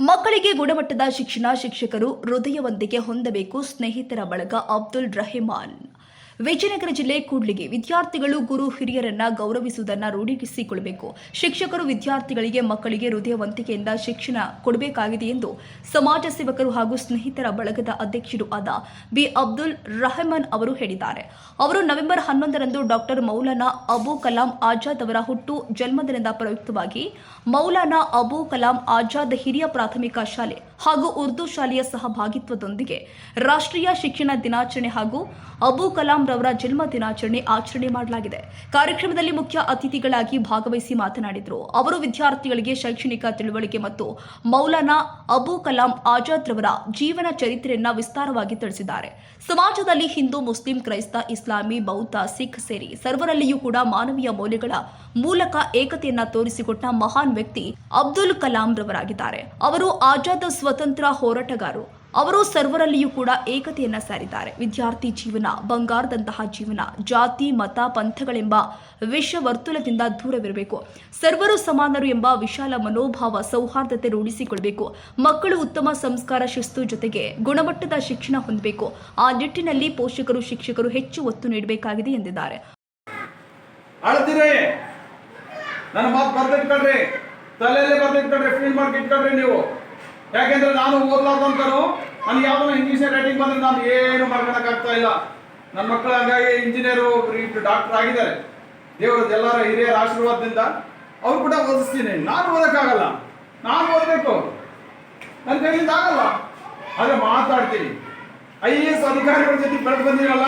ಮಕ್ಕಳಿಗೆ ಗುಣಮಟ್ಟದ ಶಿಕ್ಷಣ ಶಿಕ್ಷಕರು ಹೃದಯವೊಂದಿಗೆ ಹೊಂದಬೇಕು ಸ್ನೇಹಿತರ ಬಳಗ ಅಬ್ದುಲ್ ರಹಿಮಾನ್. ವಿಜಯನಗರ ಜಿಲ್ಲೆ ಕೂಡ್ಲಿಗೆ ವಿದ್ಯಾರ್ಥಿಗಳು ಗುರು ಹಿರಿಯರನ್ನ ಗೌರವಿಸುವುದನ್ನು ರೂಢಿಸಿಕೊಳ್ಳಬೇಕು ಶಿಕ್ಷಕರು ವಿದ್ಯಾರ್ಥಿಗಳಿಗೆ ಮಕ್ಕಳಿಗೆ ಹೃದಯವಂತಿಕೆಯಿಂದ ಶಿಕ್ಷಣ ಕೊಡಬೇಕಾಗಿದೆ ಎಂದು ಸಮಾಜ ಸೇವಕರು ಹಾಗೂ ಸ್ನೇಹಿತರ ಬಳಗದ ಅಧ್ಯಕ್ಷರು ಆದ ಬಿ. ಅಬ್ದುಲ್ ರಹಮಾನ್ ಅವರು ಹೇಳಿದ್ದಾರೆ. ಅವರು ನವೆಂಬರ್ ಹನ್ನೊಂದರಂದು ಡಾಕ್ಟರ್ ಮೌಲಾನಾ ಅಬು ಕಲಾಂ ಆಜಾದ್ ಅವರ ಹುಟ್ಟು ಜನ್ಮದಿನದ ಪ್ರಯುಕ್ತವಾಗಿ ಮೌಲಾನಾ ಅಬು ಕಲಾಂ ಆಜಾದ್ ಹಿರಿಯ ಪ್ರಾಥಮಿಕ ಶಾಲೆ ಹಾಗೂ ಉರ್ದು ಶಾಲೆಯ ಸಹಭಾಗಿತ್ವದೊಂದಿಗೆ ರಾಷ್ಟ್ರೀಯ ಶಿಕ್ಷಣ ದಿನಾಚರಣೆ ಹಾಗೂ ಅಬು ಕಲಾಂ ರವರ ಜನ್ಮ ದಿನಾಚರಣೆ ಆಚರಣೆ ಮಾಡಲಾಗಿದೆ. ಕಾರ್ಯಕ್ರಮದಲ್ಲಿ ಮುಖ್ಯ ಅತಿಥಿಗಳಾಗಿ ಭಾಗವಹಿಸಿ ಮಾತನಾಡಿದರು. ಅವರು ವಿದ್ಯಾರ್ಥಿಗಳಿಗೆ ಶೈಕ್ಷಣಿಕ ತಿಳುವಳಿಕೆ ಮತ್ತು ಮೌಲಾನಾ ಅಬು ಕಲಾಂ ಆಜಾದ್ ರವರ ಜೀವನ ಚರಿತ್ರೆಯನ್ನ ವಿಸ್ತಾರವಾಗಿ ತಿಳಿಸಿದ್ದಾರೆ. ಸಮಾಜದಲ್ಲಿ ಹಿಂದೂ, ಮುಸ್ಲಿಂ, ಕ್ರೈಸ್ತ, ಇಸ್ಲಾಮಿ, ಬೌದ್ಧ, ಸಿಖ್ ಸೇರಿ ಸರ್ವರಲ್ಲಿಯೂ ಕೂಡ ಮಾನವೀಯ ಮೌಲ್ಯಗಳ ಮೂಲಕ ಏಕತೆಯನ್ನ ತೋರಿಸಿಕೊಟ್ಟ ಮಹಾನ್ ವ್ಯಕ್ತಿ ಅಬ್ದುಲ್ ಕಲಾಂ ರವರಾಗಿದ್ದಾರೆ. ಅವರು ಆಜಾದ್ ಸ್ವತಂತ್ರ ಹೋರಾಟಗಾರರು. ಅವರು ಸರ್ವರಲ್ಲಿಯೂ ಕೂಡ ಏಕತೆಯನ್ನ ಸಾರಿದ್ದಾರೆ. ವಿದ್ಯಾರ್ಥಿ ಜೀವನ, ಬಂಗಾರದಂತಹ ಜೀವನ, ಜಾತಿ, ಮತ, ಪಂಥಗಳೆಂಬ ವಿಷ ವರ್ತುಲದಿಂದ ದೂರವಿರಬೇಕು. ಸರ್ವರು ಸಮಾನರು ಎಂಬ ವಿಶಾಲ ಮನೋಭಾವ ಸೌಹಾರ್ದತೆ ರೂಢಿಸಿಕೊಳ್ಳಬೇಕು ಮಕ್ಕಳು ಉತ್ತಮ ಸಂಸ್ಕಾರ ಶಿಸ್ತು ಜೊತೆಗೆ ಗುಣಮಟ್ಟದ ಶಿಕ್ಷಣ ಹೊಂದಬೇಕು. ಆ ನಿಟ್ಟಿನಲ್ಲಿ ಪೋಷಕರು, ಶಿಕ್ಷಕರು ಹೆಚ್ಚು ಒತ್ತು ನೀಡಬೇಕಾಗಿದೆ ಎಂದಿದ್ದಾರೆ. ನನ್ನ ಮಾತು ತಲೆಯಲ್ಲೇ ಫೀಲ್ ನೀವು. ಯಾಕೆಂದ್ರೆ ನಾನು ಓದ್ಲಾರ್ದಂತನು ನನಗೆ ಯಾವ್ದೋ ಇಂಗ್ಲೀಷ್ ರೈಟಿಂಗ್ ಬಂದ್ರೆ ನಾನು ಏನು ಮಾಡ್ಕೊಳಕ್ಕಾಗ್ತಾ ಇಲ್ಲ. ನನ್ನ ಮಕ್ಕಳು ಹಾಗಾಗಿ ಇಂಜಿನಿಯರು ಡಾಕ್ಟರ್ ಆಗಿದ್ದಾರೆ. ದೇವರದ್ದು ಎಲ್ಲರ ಹಿರಿಯರ ಆಶೀರ್ವಾದದಿಂದ ಅವ್ರು ಕೂಡ ಓದಿಸ್ತೀನಿ. ನಾನು ಓದಕ್ಕಾಗಲ್ಲ. ನಾನು ಓದಬೇಕು. ನನ್ನ ಕೈಯಿಂದ ಆಗಲ್ಲ. ಆದ್ರೆ ಮಾತಾಡ್ತೀನಿ. ಐ ಎ ಎಸ್ ಅಧಿಕಾರಿಗಳ ಜೊತೆ ಬೆಳೆದು ಬಂದಿರಲ್ಲ,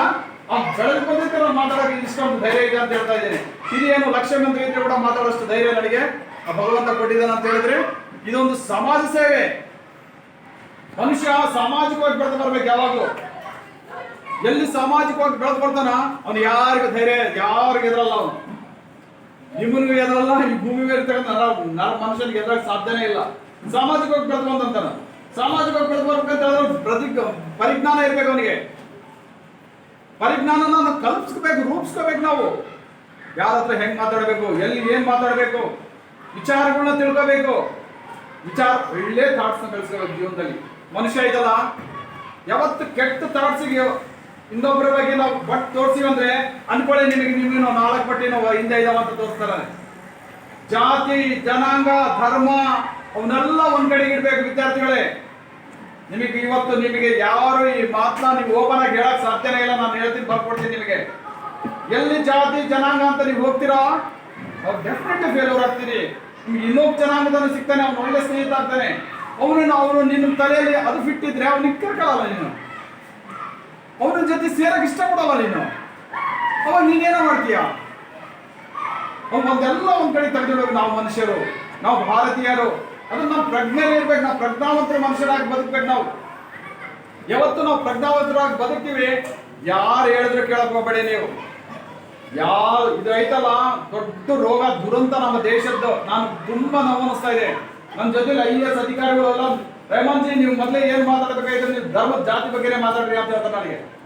ಆ ಬೆಳೆದು ಬಂದಿದ್ದೆ ನಾನು ಮಾತಾಡೋಕೆ ಇಷ್ಟೊಂದು ಧೈರ್ಯ ಇದೆ ಅಂತ ಹೇಳ್ತಾ ಇದ್ದೀನಿ. ಇದೇನು ಲಕ್ಷ ಮಂದಿ ಕೂಡ ಮಾತಾಡೋಷ್ಟು ಧೈರ್ಯ ನನಗೆ. ಆ ಭಗವಂತ ಕೊಟ್ಟಿದ್ದಾನೆ ಅಂತ ಹೇಳಿದ್ರೆ, ಇದೊಂದು ಸಮಾಜ ಸೇವೆ. ಮನುಷ್ಯ ಸಾಮಾಜಿಕವಾಗಿ ಬೆಳೆದು ಬರ್ಬೇಕು ಯಾವಾಗಲೂ. ಎಲ್ಲಿ ಸಾಮಾಜಿಕವಾಗಿ ಬೆಳೆದು ಬರ್ತಾನ ಅವನು ಯಾರಿಗೂ ಧೈರ್ಯ, ಯಾರಿಗೆ ಎದುರಲ್ಲ ಅವನು. ನಿಮ್ಮನಿಗೂ ಎದುರಲ್ಲ, ಈ ಭೂಮಿ ಮೇಲೆ ನರ ನರ ಮನುಷ್ಯನಿಗೆ ಎದುರಾಗ ಸಾಧ್ಯನೇ ಇಲ್ಲ. ಸಾಮಾಜಿಕವಾಗಿ ಬೆಳೆದು ಬಂದಂತಾನ. ಸಾಮಾಜಿಕವಾಗಿ ಬೆಳೆದು ಬರ್ಬೇಕಂತ ಹೇಳಿದ್ರೆ ಪ್ರತಿ ಪರಿಜ್ಞಾನ ಇರ್ಬೇಕು ಅವನಿಗೆ. ಪರಿಜ್ಞಾನನ ನಾವು ಕಲ್ಪಿಸ್ಕೋಬೇಕು, ರೂಪಿಸ್ಕೋಬೇಕು ನಾವು. ಯಾರ ಹತ್ರ ಹೆಂಗ್ ಮಾತಾಡಬೇಕು, ಎಲ್ಲಿ ಏನ್ ಮಾತಾಡಬೇಕು ವಿಚಾರಗಳನ್ನ ತಿಳ್ಕೋಬೇಕು. ವಿಚಾರ, ಒಳ್ಳೆ ಥಾಟ್ಸ್ನ ಕಳಿಸ್ಕೋಬೇಕು ಜೀವನದಲ್ಲಿ. ಮನುಷ್ಯ ಇದಲ್ಲ. ಯಾವತ್ತು ಕೆಟ್ಟ ಥಾಟ್ಸಿಗೆ ಇನ್ನೊಬ್ಬರ ಬಗ್ಗೆ ನಾವು ಬಟ್ ತೋರಿಸಿವಿ ಅಂದ್ರೆ ಅನ್ಕೊಳ್ಳಿ ನಿಮಗೆ ನಿಮಗೆ ನಾವು ನಾಲ್ಕು ಪಟ್ಟಿ ನಾವು ಹಿಂದೆ ಇದಾವ ಅಂತ ತೋರಿಸ್ತಾರೆ. ಜಾತಿ, ಜನಾಂಗ, ಧರ್ಮ, ಅವನ್ನೆಲ್ಲ ಒಂದ್ ಕಡೆಗೆ ಇಡ್ಬೇಕು ವಿದ್ಯಾರ್ಥಿಗಳೇ. ನಿಮಗೆ ಇವತ್ತು ನಿಮಗೆ ಯಾರು ಈ ಮಾತನ್ನ ನೀವು ಓಪನ್ ಆಗಿ ಹೇಳಕ್ ಸಾಧ್ಯನೇ ಇಲ್ಲ, ನಾನು ಹೇಳ್ತೀನಿ, ಬರ್ಕೊಡ್ತೀನಿ ನಿಮಗೆ. ಎಲ್ಲಿ ಜಾತಿ, ಜನಾಂಗ ಅಂತ ನೀವು ಹೋಗ್ತೀರಾ? ಡೆಫಿನೆಟ್ಲಿ ಫೇಲ್ಯೂರ್ ಆಗ್ತೀರಿ. ನಿಮ್ಗೆ ಇನ್ನೊಬ್ಬ ಜನಾಂಗದವನು ಸಿಗ್ತಾನೆ, ಅವ್ನು ಒಳ್ಳೆ ಸ್ನೇಹಿತ ಆಗ್ತಾನೆ. ಅವನು ಅವನು ನಿನ್ನ ತಲೆಯಲ್ಲಿ ಅದು ಫಿಟ್ ಇದ್ರೆ ಅವ್ನು ಇಕ್ಕಲ್ಲ ನೀನು. ಅವನ ಜೊತೆ ಸೇರಕ್ ಇಷ್ಟಪಡಲ್ಲ ನೀನು. ಅವಾಗ ನೀನೇನೋ ಮಾಡ್ತೀಯ? ಒಂದೆಲ್ಲ ಒಂದ್ ಕಡೆ ತೆಗೆದಿಡ್ಬೇಕು ನಾವು ಮನುಷ್ಯರು, ನಾವು ಭಾರತೀಯರು. ಅದು ನಾವು ಪ್ರಜ್ಞೆಯಲ್ಲಿ ಇರ್ಬೇಕು, ನಾವು ಪ್ರಜ್ಞಾವಂತರ ಮನುಷ್ಯರಾಗಿ ಬದುಕ್ಬೇಕು ನಾವು. ಯಾವತ್ತು ನಾವು ಪ್ರಜ್ಞಾವಂತರಾಗಿ ಬದುಕ್ತೀವಿ. ಯಾರು ಹೇಳಿದ್ರು ಕೇಳಕ್ ಹೋಗ್ಬೇಡಿ ನೀವು. ಯಾವ ಐತಲ್ಲ? ದೊಡ್ಡ ರೋಗ, ದುರಂತ ನಮ್ಮ ದೇಶದ್ದು. ನಾನು ತುಂಬಾ ನೋವು ಅನಿಸ್ತಾ ಇದೆ ನನ್ನ ಜೊತೆಲಿ ಐ ಎಸ್ ಅಧಿಕಾರಿಗಳು ಎಲ್ಲ ರೇಮಂತ್ ಜಿ, ನೀವು ಮೊದಲೇ ಏನ್ ಮಾತಾಡಬೇಕಾಯ್ತು ನೀವು ಧರ್ಮದ ಜಾತಿ ಬಗ್ಗೆನೇ ಮಾತಾಡ್ರಿ ಅಂತ ಹೇಳ್ತಾರೆ ನನಗೆ.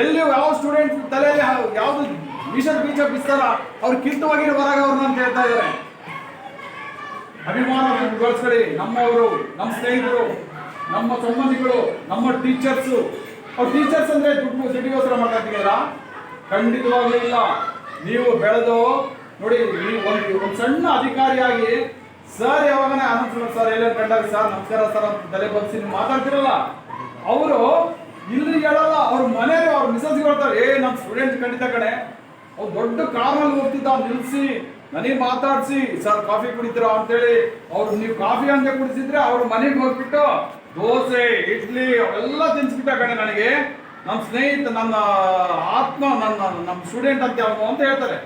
ಎಲ್ಲಿ ಯಾವ ಸ್ಟೂಡೆಂಟ್ ತಲೆಯಲ್ಲಿ ಯಾವ- ಯಾವ್ದು ವಿಷದ ಬೀಜ ಬಿಸ್ತಾರ, ಅವ್ರು ಕಿತ್ತವಾಗಿರೋ ಹೊರಗ ಅವ್ರು ಅಂತ ಹೇಳ್ತಾ ಇದ್ದಾರೆ. ಅಭಿಮಾನ ಬೆಳೆಸ್ಕೊಳ್ಳಿ ನಮ್ಮವರು ನಮ್ಮ ಸ್ನೇಹಿತರು, ನಮ್ಮ ಸಂಬಂಧಿಗಳು ನಮ್ಮ ಟೀಚರ್ಸು ಅವ್ರ ಟೀಚರ್ಸ್ ಅಂದ್ರೆ ದುಡ್ಡು ದುಡ್ಡಿಗೋಸ್ಕರ ಮಾತಾಡ್ತಿದ್ದೀರಾ ಖಂಡಿತವಾಗ್ಲೂ ಇಲ್ಲ. ನೀವು ಬೆಳೆದು ನೋಡಿ ನೀವು ಒಂದು ಸಣ್ಣ ಅಧಿಕಾರಿಯಾಗಿ ಸರ್ ಯಾವಾಗನೇ ಅನಂತ ಸರ್ ಎಲ್ಲ ಕಂಡಾಗ ಸರ್, ನಮಸ್ಕಾರ ಸರ್ ಅಂತ ತಲೆ ಬಗ್ಸಿ ನೀವು ಮಾತಾಡ್ತಿರಲ್ಲ, ಅವರು ಇಲ್ಲಿ ಹೇಳಲ್ಲ, ಅವ್ರ ಮನೆಯವರು, ಅವ್ರ ಮಿಸಸ್ ಹೇಳ್ತಾರೆ, ಏ ನಮ್ಮ ಸ್ಟೂಡೆಂಟ್ ಖಂಡಿತ ಕಣೆ, ಅವ್ರು ದೊಡ್ಡ ಕಾರಲ್ಲಿ ಹೋಗ್ತಿದ್ದ, ನಿಲ್ಸಿ, ನನಗೆ ಮಾತಾಡ್ಸಿ, ಸರ್ ಕಾಫಿ ಕುಡಿತೀರಾ ಅಂತೇಳಿ, ಅವ್ರು ನೀವು ಕಾಫಿ ಅಂತ ಕುಡಿಸಿದ್ರೆ ಅವ್ರ ಮನೆಗೆ ಹೋಗ್ಬಿಟ್ಟು, ದೋಸೆ, ಇಡ್ಲಿ, ಅವೆಲ್ಲ ತಿನ್ಸ್ಬಿಟ್ಟ ಕಣೆ ನನಗೆ. ನಮ್ಮ ಸ್ನೇಹಿತ, ನನ್ನ ಆತ್ಮ, ನನ್ನ, ನಮ್ಮ ಸ್ಟೂಡೆಂಟ್ ಅಂತ ಯಾವುದು ಅಂತ ಹೇಳ್ತಾರೆ.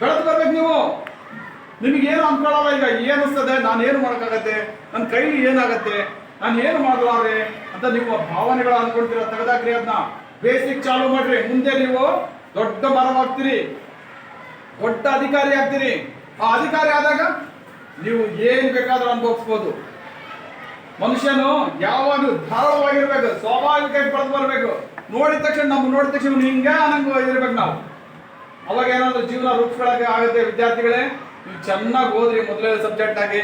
ಬೆಳೆದು ಬರ್ಬೇಕು ನೀವು. ನಿಮಗೇನು ಅನ್ಕೊಳ್ಳಲ್ಲ ಈಗ ಏನಿಸ್ತದೆ ನಾನು ಏನು ಮಾಡೋಕ್ಕಾಗತ್ತೆ? ನನ್ನ ಕೈಲಿ ಏನಾಗತ್ತೆ? ನಾನು ಏನು ಮಾಡಲಾರೆ ಅಂತ ನಿಮ್ಮ ಭಾವನೆಗಳ ಅನ್ಕೊಳ್ತೀರ? ತೆಗೆದಾಕ್ರಿ ಅದನ್ನ ಬೇಸಿಕ್ ಚಾಲು ಮಾಡ್ರಿ. ಮುಂದೆ ನೀವು ದೊಡ್ಡ ಮರವಾಗ್ತೀರಿ ದೊಡ್ಡ ಅಧಿಕಾರಿ ಆಗ್ತೀರಿ. ಆ ಅಧಿಕಾರಿ ಆದಾಗ ನೀವು ಏನು ಬೇಕಾದ್ರೂ ಅನುಭವಿಸ್ಬೋದು. ಮನುಷ್ಯನು ಯಾವಾಗಲೂ ಧಾರಾಳವಾಗಿರ್ಬೇಕು, ಸ್ವಾಭಾವಿಕವಾಗಿ ಪಡೆದು ಬರಬೇಕು. ನೋಡಿದ ತಕ್ಷಣ ನಮ್ಮ ನೋಡಿದ ತಕ್ಷಣ ಹಿಂಗೆ ಅನ್ನಂಗ ಇರ್ಬೇಕು ನಾವು. ಅವಾಗ ಏನಾದರೂ ಜೀವನ ರೂಪಿಸ್ಕೊಳ್ಳೋಕೆ ಆಗುತ್ತೆ ವಿದ್ಯಾರ್ಥಿಗಳೇ? ನೀವು ಚೆನ್ನಾಗಿ ಓದ್ರಿ ಮೊದಲನೇ ಸಬ್ಜೆಕ್ಟ್ ಆಗಿ.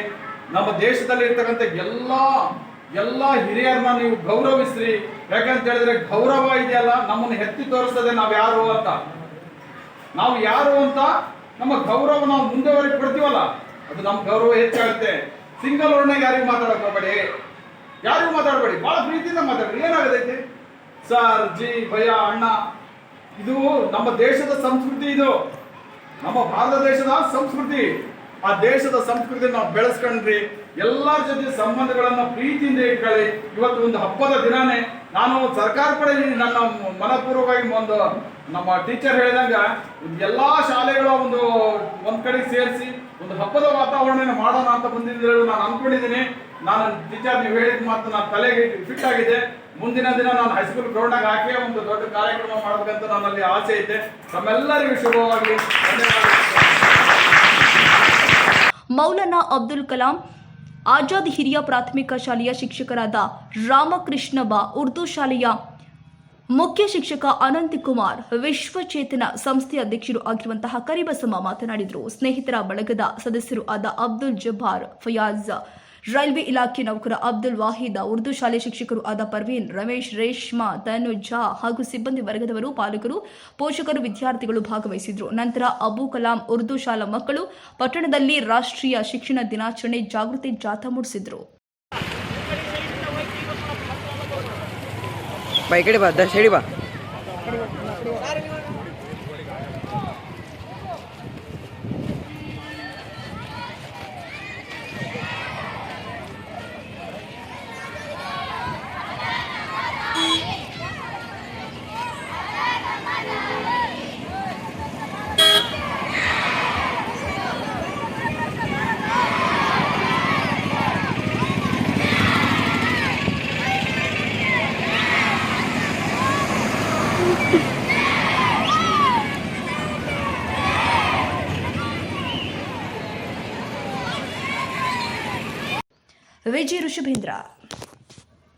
ನಮ್ಮ ದೇಶದಲ್ಲಿ ಇರ್ತಕ್ಕಂಥ ಎಲ್ಲ ಎಲ್ಲ ಹಿರಿಯರನ್ನ ನೀವು ಗೌರವಿಸ್ರಿ. ಯಾಕಂತ ಹೇಳಿದ್ರೆ ಗೌರವ ಇದೆಯಲ್ಲ, ನಮ್ಮನ್ನು ಎತ್ತಿ ತೋರಿಸ್ತದೆ ನಾವು ಯಾರು ಅಂತ. ನಾವು ಯಾರು ಅಂತ ನಮ್ಮ ಗೌರವ ನಾವು ಮುಂದೆವರೆಗೆ ಕೊಡ್ತೀವಲ್ಲ, ಅದು ನಮ್ಮ ಗೌರವ ಹೆಚ್ಚಾಗುತ್ತೆ. ಸಿಂಗಲ್ ವರ್ಡ್ನಾಗ ಯಾರಿಗೂ ಮಾತಾಡಕ್ ಹೋಗ್ಬೇಡಿ. ಯಾರಿಗೂ ಮಾತಾಡಬೇಡಿ. ಬಹಳ ಪ್ರೀತಿಯಿಂದ ಮಾತಾಡಿ ಏನಾಗದೈತಿ? ಸರ್, ಜಿ ಭಯ ಅಣ್ಣ, ಇದು ನಮ್ಮ ದೇಶದ ಸಂಸ್ಕೃತಿ ಇದು. ನಮ್ಮ ಭಾರತ ದೇಶದ ಸಂಸ್ಕೃತಿ. ಆ ದೇಶದ ಸಂಸ್ಕೃತಿ ನಾವು ಬೆಳೆಸ್ಕೊಂಡ್ರಿ. ಎಲ್ಲರ ಜೊತೆ ಸಂಬಂಧಗಳನ್ನ ಪ್ರೀತಿಯಿಂದ ಇಟ್ಕೊಳ್ಳಿ. ಇವತ್ತು ಒಂದು ಹಬ್ಬದ ದಿನಾನೇ ನಾನು ಸರ್ಕಾರ ಕಡೆ ನನ್ನ ಮನಪೂರ್ವಕವಾಗಿ ಒಂದು ನಮ್ಮ ಟೀಚರ್ ಹೇಳಿದಂಗ, ಎಲ್ಲಾ ಶಾಲೆಗಳ ಒಂದು ಒಂದ್ ಕಡೆ ಸೇರಿಸಿ ಒಂದು ಹಬ್ಬದ ವಾತಾವರಣ ಮಾಡೋಣ ಅಂತ ಬಂದಿದ್ದು ನಾನು ಅನ್ಕೊಂಡಿದ್ದೀನಿ. ನಾನು ಟೀಚರ್ ನೀವು ಹೇಳಿದ ಮಾತು ನಾನು ತಲೆಗೆ ಫಿಟ್ ಆಗಿದೆ. ಮುಂದಿನ ದಿನ ನಾನು ಹೈಸ್ಕೂಲ್ ಗ್ರೌಂಡಾಗ ಹಾಕಿ ಒಂದು ದೊಡ್ಡ ಕಾರ್ಯಕ್ರಮ ಮಾಡಬೇಕಂತ ನನ್ನಲ್ಲಿ ಆಸೆ ಐತೆ ತಮ್ಮೆಲ್ಲರಿಗೂ ಧನ್ಯವಾದಗಳು. ಮೌಲಾನಾ ಅಬ್ದುಲ್ ಕಲಾಂ, ಆಜಾದ್ ಹಿರಿಯ ಪ್ರಾಥಮಿಕ ಶಾಲೆಯ ಶಿಕ್ಷಕರಾದ ರಾಮಕೃಷ್ಣ ಬಾ ಉರ್ದು ಶಾಲೆಯ ಮುಖ್ಯ ಶಿಕ್ಷಕ ಅನಂತ್ ಕುಮಾರ್ ವಿಶ್ವಚೇತನ ಸಂಸ್ಥೆಯ ಅಧ್ಯಕ್ಷರು ಆಗಿರುವಂತಹ ಕರಿಬಸಮ್ಮ ಮಾತನಾಡಿದರು. ಸ್ನೇಹಿತರ ಬಳಗದ ಸದಸ್ಯರು ಆದ ಅಬ್ದುಲ್ ಜಬ್ಬಾರ್ ಫಯಾಜ್, ರೈಲ್ವೆ ಇಲಾಖೆ ನೌಕರ ಅಬ್ದುಲ್ ವಾಹಿದ್, ಉರ್ದು ಶಾಲೆ ಶಿಕ್ಷಕರು ಆದ ಪರ್ವೀನ್, ರಮೇಶ್, ರೇಷ್ಮಾ, ತನುಜಾ ಹಾಗೂ ಸಿಬ್ಬಂದಿ ವರ್ಗದವರು ಪಾಲಕರು, ಪೋಷಕರು, ವಿದ್ಯಾರ್ಥಿಗಳು ಭಾಗವಹಿಸಿದ್ರು ನಂತರ ಅಬು ಕಲಾಂ ಉರ್ದು ಶಾಲಾ ಮಕ್ಕಳು ಪಟ್ಟಣದಲ್ಲಿ ರಾಷ್ಟ್ರೀಯ ಶಿಕ್ಷಣ ದಿನಾಚರಣೆ ಜಾಗೃತಿ ಜಾಥಾ ಮೂಡಿಸಿದ್ರು ಬಾ ಈ ಕಡೆ ಬಾ ದರ್ಶ್ ಹೇಳಿ ಬಾ ವಿಜಯ ಋಷಭೇಂದ್ರ